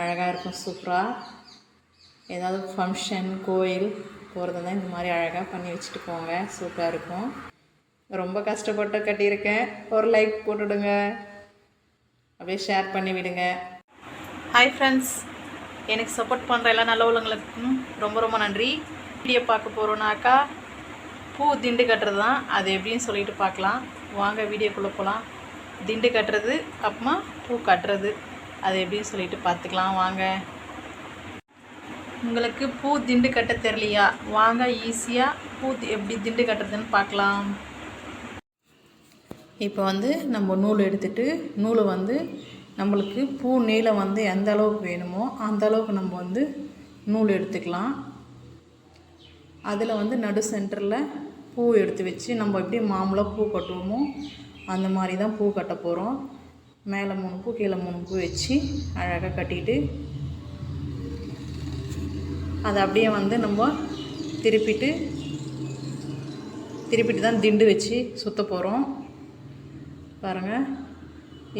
அழகாக இருக்கும் சூப்பராக ஏதாவது ஃபங்க்ஷன் கோயில் போகிறதுனா இந்த மாதிரி அழகாக பண்ணி வச்சுட்டு போங்க. சூப்பராக இருக்கும். ரொம்ப கஷ்டப்பட்டு கட்டியிருக்கேன். ஒரு லைக் போட்டுடுங்க. அப்படியே ஷேர் பண்ணி விடுங்க. ஹாய் ஃப்ரெண்ட்ஸ் எனக்கு சப்போர்ட் பண்ணுற எல்லா நல்லவங்களுக்கும் ரொம்ப ரொம்ப நன்றி. வீடியோ பார்க்க போகிறோன்னாக்கா பூ திண்டு கட்டுறது தான். அது எப்படின்னு சொல்லிட்டு பார்க்கலாம். வாங்க வீடியோக்குள்ளே போகலாம் திண்டு கட்டுறது அப்புறமா பூ கட்டுறது. அது எப்படின்னு சொல்லிட்டு பார்த்துக்கலாம் வாங்க. உங்களுக்கு பூ திண்டு கட்ட தெரியலையா? வாங்க ஈஸியாக பூ தி- எப்படி திண்டு கட்டுறதுன்னு பார்க்கலாம். இப்போ வந்து நம்ம நூல் எடுத்துட்டு நூலை வந்து நம்மளுக்கு பூ நீளம் வந்து எந்த அளவுக்கு வேணுமோ அந்த அளவுக்கு நம்ம வந்து நூல் எடுத்துக்கலாம். அதில் வந்து நடு சென்டரில் பூ எடுத்து வச்சு நம்ம எப்படி மாம்பழம் பூ கட்டுவோமோ அந்த மாதிரி தான் பூ கட்ட போகிறோம். மேலே மூணு பூ கீழே மூணு பூ வச்சு அழகாக கட்டிட்டு அதை அப்படியே வந்து நம்ம திருப்பிட்டு திருப்பிட்டு தான் திண்டு வச்சு சுற்ற போகிறோம். பாருங்கள்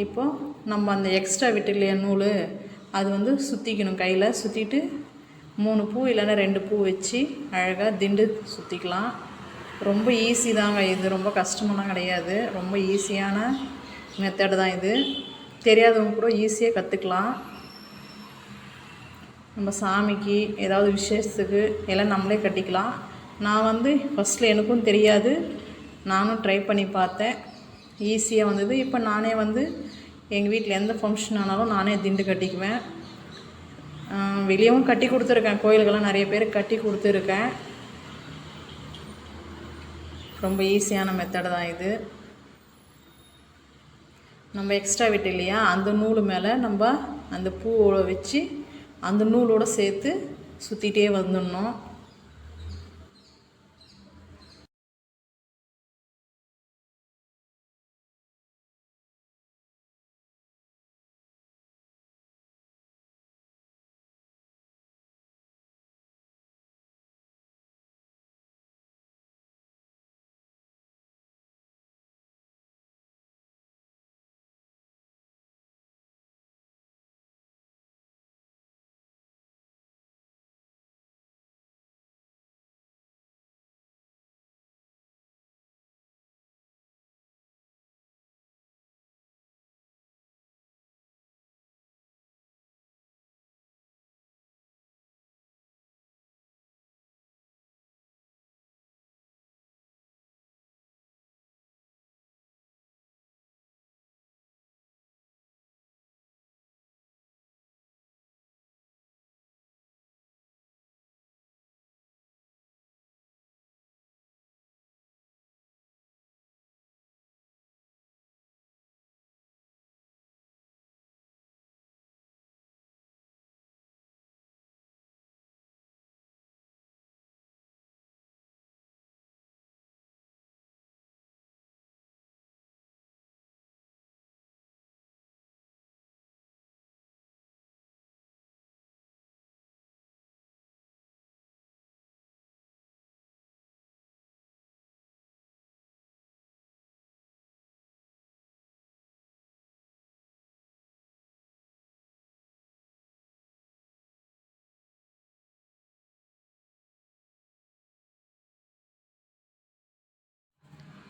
இப்போ நம்ம அந்த எக்ஸ்ட்ரா விட்டு இல்லையா நூல் அது வந்து சுற்றிக்கணும் கையில். சுற்றிட்டு மூணு பூ இல்லைன்னா ரெண்டு பூ வச்சு அழகாக திண்டு சுற்றிக்கலாம் ரொம்ப ஈஸி தாங்க. இது ரொம்ப கஷ்டமெல்லாம் கிடையாது. ரொம்ப ஈஸியான மெத்தடு தான் இது. தெரியாதவங்க கூட ஈஸியாக கற்றுக்கலாம் நம்ம சாமிக்கு ஏதாவது விசேஷத்துக்கு எல்லாம் நம்மளே கட்டிக்கலாம். நான் வந்து ஃபஸ்ட்டில் எனக்கும் தெரியாது. நானும் ட்ரை பண்ணி பார்த்தேன். ஈஸியாக வந்தது. இப்போ நானே வந்து எங்கள் வீட்டில் எந்த ஃபங்க்ஷன் ஆனாலும் நானே திண்டு கட்டிக்குவேன். வெளியவும் கட்டி கொடுத்துருக்கேன். கோயிலுக்கெல்லாம் நிறைய பேர் கட்டி கொடுத்துருக்கேன். ரொம்ப ஈஸியான மெத்தடு தான் இது. நம்ம எக்ஸ்ட்ரா விட்டு இல்லையா? அந்த நூல் மேலே நம்ம அந்த பூவோட வச்சு அந்த நூலோடு சேர்த்து சுற்றிட்டே வந்துடணும்.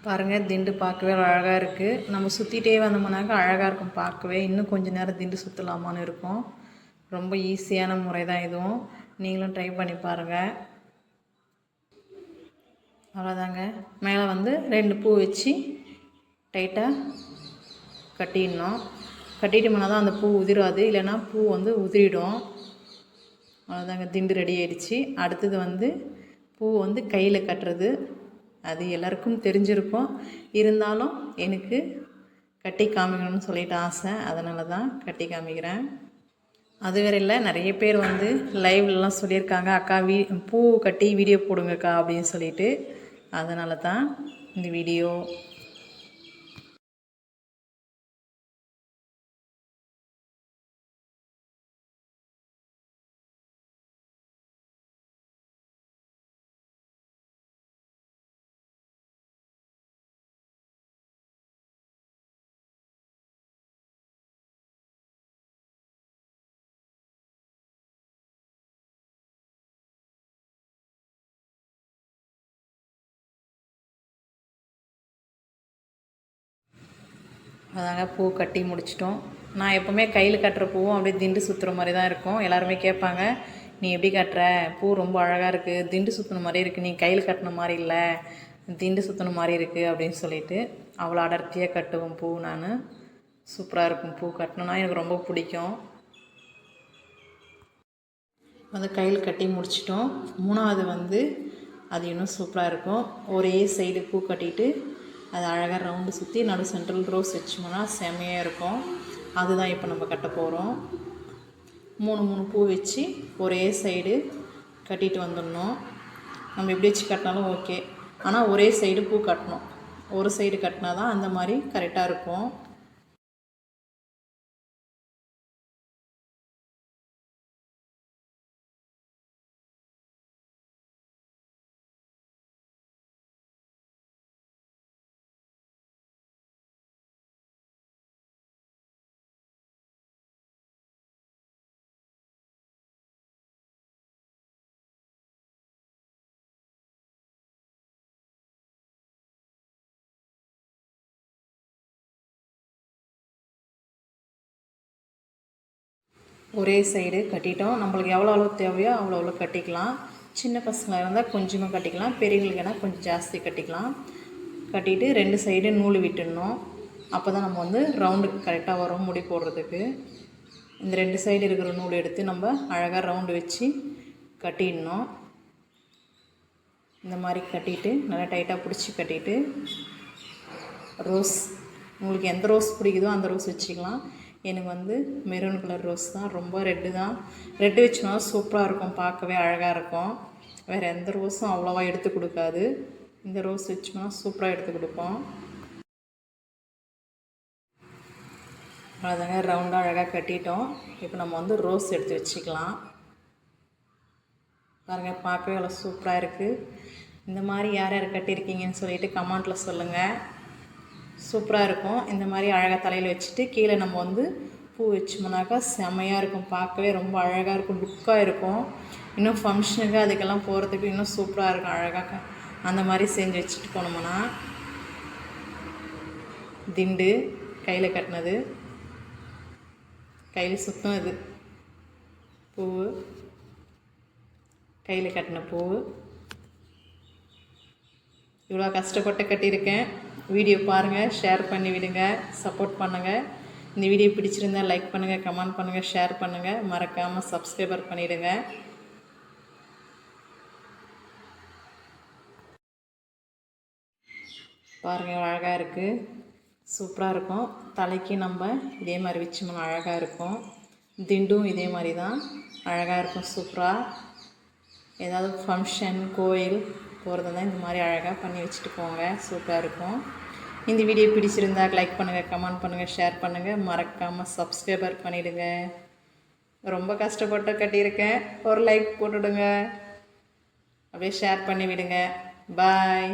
பாருங்கள் திண்டு பார்க்கவே அழகாக இருக்குது நம்ம சுற்றிட்டே வந்தோம்னாக்கா அழகாக இருக்கும் பார்க்கவே. இன்னும் கொஞ்ச நேரம் திண்டு சுற்றலாமான்னு இருக்கும். ரொம்ப ஈஸியான முறை தான் இதுவும். நீங்களும் ட்ரை பண்ணி பாருங்கள் அவ்வளோதாங்க மேலே வந்து ரெண்டு பூ வச்சு டைட்டாக கட்டிடணும். கட்டிட்டோம்னா தான் அந்த பூ உதிராது. இல்லைன்னா பூ வந்து உதிரிடும். அவ்வளோதாங்க திண்டு ரெடி ஆயிடுச்சு. அடுத்தது வந்து பூ வந்து கையில் கட்டுறது. அது எல்லாருக்கும் தெரிஞ்சிருக்கும். இருந்தாலும் எனக்கு கட்டி காமிக்கணும்னு சொல்லிட்டு ஆசை. அதனால தான் கட்டி காமிக்கிறேன். அது வேற இல்லை நிறைய பேர் வந்து லைவ்லலாம் சொல்லியிருக்காங்க அக்கா வீ பூ கட்டி வீடியோ போடுங்கக்கா அப்படின்னு சொல்லிட்டு. அதனால தான் இந்த வீடியோ அதாங்க பூ கட்டி முடிச்சிட்டோம். நான் எப்போவுமே கையில் கட்டுற பூவும் அப்படியே திண்டு சுற்றுற மாதிரி தான் இருக்கும். எல்லாருமே கேட்பாங்க நீ எப்படி கட்டுற? பூ ரொம்ப அழகாக இருக்குது திண்டு சுற்றின மாதிரி இருக்குது நீ கையில் கட்டின மாதிரி இல்லை. திண்டு சுற்றின மாதிரி இருக்குது அப்படின்னு சொல்லிட்டு அவ்வளோ அடர்த்தியாக கட்டுவேன் பூ நான். சூப்பராக இருக்கும் பூ கட்டணுன்னா எனக்கு ரொம்ப பிடிக்கும். வந்து கையில் கட்டி முடிச்சிட்டோம். மூணாவது வந்து அது இன்னும் சூப்பராக இருக்கும். ஒரே சைடு பூ கட்டிட்டு அது அழகாக ரவுண்டு சுற்றி நடு சென்ட்ரல் ரோஸ் வச்சோம்னா செமையாக இருக்கும். அதுதான் இப்போ நம்ம கட்ட போகிறோம் மூணு மூணு பூ வச்சு ஒரே சைடு கட்டிட்டு வந்துடணும். நம்ம எப்படி வச்சு கட்டினாலும் ஓகே ஆனால் ஒரே சைடு பூ கட்டணும். ஒரு சைடு கட்டினா தான் அந்த மாதிரி கரெக்டாக இருக்கும். ஒரே சைடு கட்டிட்டோம். நம்மளுக்கு எவ்வளோ அளவு தேவையோ அவ்வளோ அவ்வளோ கட்டிக்கலாம். சின்ன பசங்களாக இருந்தால் கொஞ்சமாக கட்டிக்கலாம். பெரியவங்களுக்குனா கொஞ்சம் ஜாஸ்தி கட்டிக்கலாம். கட்டிட்டு ரெண்டு சைடு நூல் விட்டுடணும். அப்போ தான் நம்ம வந்து ரவுண்டுக்கு கரெக்டாக வரும் முடி போடுறதுக்கு. இந்த ரெண்டு சைடு இருக்கிற நூல் எடுத்து நம்ம அழகாக ரவுண்டு வச்சு கட்டிடணும். இந்த மாதிரி கட்டிட்டு நல்லா டைட்டாக பிடிச்சி கட்டிட்டு ரோஸ் உங்களுக்கு எந்த ரோஸ் பிடிக்குதோ அந்த ரோஸ் வச்சுக்கலாம். எனக்கு வந்து மெரூன் கலர் ரோஸ் தான் ரொம்ப ரெட்டு தான். ரெட்டு வச்சுனா சூப்பராக இருக்கும் பார்க்கவே அழகாக இருக்கும். வேறு எந்த ரோஸும் அவ்வளோவா எடுத்து கொடுக்காது. இந்த ரோஸ் வச்சோம்னா சூப்பராக எடுத்து கொடுப்போம். அவ்வளோதாங்க ரவுண்டாக அழகாக கட்டிட்டோம். இப்போ நம்ம வந்து ரோஸ் எடுத்து வச்சுக்கலாம். பாருங்கள் பார்க்கவே அவ்வளோ சூப்பராக இருக்குது இந்த மாதிரி யார் யார் கட்டியிருக்கீங்கன்னு சொல்லிட்டு கமெண்ட்டில் சொல்லுங்கள் சூப்பராக இருக்கும். இந்த மாதிரி அழகாக தலையில் வச்சுட்டு கீழே நம்ம வந்து பூ வச்சோம்னாக்கா செமையாக இருக்கும். பார்க்கவே ரொம்ப அழகாக இருக்கும். லுக்காக இருக்கும். இன்னும் ஃபங்க்ஷனுக்கு அதுக்கெல்லாம் போகிறதுக்கு இன்னும் சூப்பராக இருக்கும் அழகாக அந்த மாதிரி செஞ்சு வச்சுட்டு போனோம்னா திண்டு கையில் கட்டினது. கையில் சுத்தம் இது பூ கையில் கட்டின பூ இவ்வளோ கஷ்டப்பட்டு கட்டியிருக்கேன். வீடியோ பாருங்கள் ஷேர் பண்ணி விடுங்க சப்போர்ட் பண்ணுங்கள் இந்த வீடியோ பிடிச்சிருந்தால் லைக் பண்ணுங்கள் கமெண்ட் பண்ணுங்கள் ஷேர் பண்ணுங்கள் மறக்காமல் சப்ஸ்கிரைபர் பண்ணிவிடுங்க பாருங்கள் அழகாக இருக்குது சூப்பராக இருக்கும். தலைக்கு நம்ம இதே மாதிரி வச்சோம்னா அழகாக இருக்கும். திண்டும் இதே மாதிரி தான். அழகாக இருக்கும் சூப்பராக ஏதாவது ஃபங்க்ஷன் கோயில் போகிறது தான் இந்த மாதிரி அழகாக பண்ணி வச்சுட்டு போங்க. சூப்பராக இருக்கும். இந்த வீடியோ பிடிச்சிருந்தா லைக் பண்ணுங்கள் கமெண்ட் பண்ணுங்கள் ஷேர் பண்ணுங்கள் மறக்காமல் சப்ஸ்கிரைபர் பண்ணிவிடுங்க ரொம்ப கஷ்டப்பட்டு கட்டியிருக்கேன். ஒரு லைக் போட்டுவிடுங்க அப்படியே ஷேர் பண்ணி விடுங்க பாய்